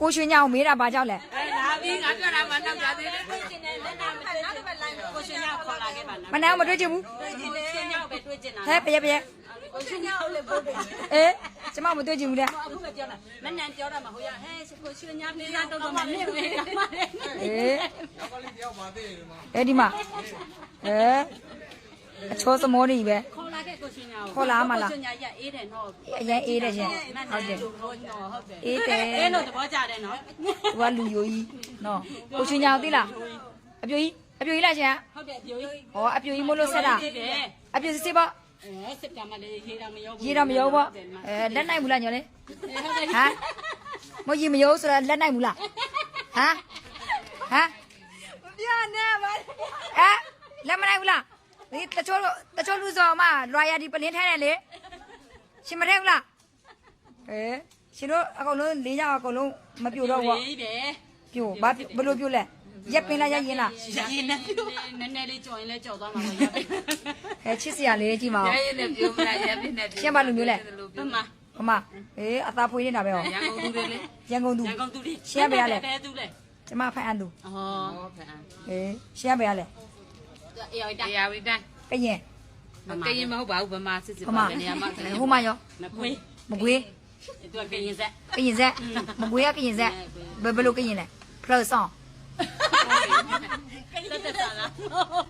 ကိုရွှေညောင်မေးတာဘာကြောင့်လဲအဲလာပြီးငါပြောတာမှနောက်ကြသေးတယ်တွေ့ကျင်တယ်လက်နာမတွေ့ချင်ကိုရှင်ရောက်ခေါ်လာခဲ့ပါနော်မနာမတွေ့ချင်ဘူးတွေ့ကျင်တယ်ရှင်ရောက်ပဲတွေ့ကျင်တာဟဲ့ပရဲပရဲကိုရှင်ရောက်လည်းပို့တယ်အေးကျမမတွေ့ချင်ဘူးလေအခုပဲပြောတာမနန်ပြောတာမဟုတ်ရဟဲ့ကိုရှင်ညလေးစားတော့တော့မမြင်ဘူးကမလေးအေးအဲ့ဒီမှာအဲအချောစမောနေပဲခေါ်လာ ခဲ့ကိုရှင်ရောက်ခေါ်လာမလားကိုရှင်ညရအေးတယ်နော်အရင်အေးတယ်ရှင်မနဟုတ်န်တယ်တို့ဟုတ်နော်ဟုတ်တယ်အေးတယ်အေးလို့သဘောကျတယ်နော်သူကလူယိုကြီးနော်ကိုရွှေညောင်သိလားအပြိုကြီးအပြိုကြီးလားရှင်ဟုတ်တယ်ပြောကြီးဟောအပြိုကြီးမို့လို့ဆက်တာဖြစ်တယ်အပြိုစစ်စစ်ပေါ့အဲစစ်တမ်းမလေးရေးတာမရောရေတော့မရောပေါ့အဲလက်နိုင်ဘူးလားညော်လေဟုတ်တယ်ဟမ်မရေမရောဆိုတာလက်နိုင်ဘူးလားဟမ်ဟမ်ပြနေပါအဲလက်မနိုင်ဘူးလား ဒီတချို့တချို့လူစော်မလွာယာဒီပလင်းထဲတယ်လေရှင်မထဲဘူးလားအဲရှင်တို့အကုန်လုံးလေးယောက်အကုန်လုံးမပြိုတော့ဘူးရေးတယ်ပြိုဘာဘလို့ပြိုလဲရက်ပင်လားရက်ရင်လားရေးနေနည်းနည်းလေးကြော်ရင်လည်းကြော်သွားမှာပါရပါအဲချစ်စရာလေးကြည့်မအောင်ရဲရဲနဲ့ပြောမလားရဲပြင်းနဲ့ရှင်ဘာလူမျိုးလဲဘမမမအေးအသာဖွေးနေတာပဲဟောရန်ကုန်သူတွေလေရန်ကုန်သူရန်ကုန်သူတွေရှင်းရပါရလဲဘယ်သူလဲကျမဖိုင်အန်သူအော်ဟောဖန်အေးရှင်းရပါရလဲ အေးရတာတရားဝိတိုင်းကရင်မကရင်မဟုတ်ပါဘူးဗမာစစ်စစ်ဟိုမှာပါနေရာမှာဟိုမှာရောမကွေးမကွေးသူကကရင်ဆက်ကရင်ဆက်မကွေးကကရင်ဆက်ဘယ်ဘယ်လိုကရင်လဲဖလော်ဆောင်တက်တက်တာလား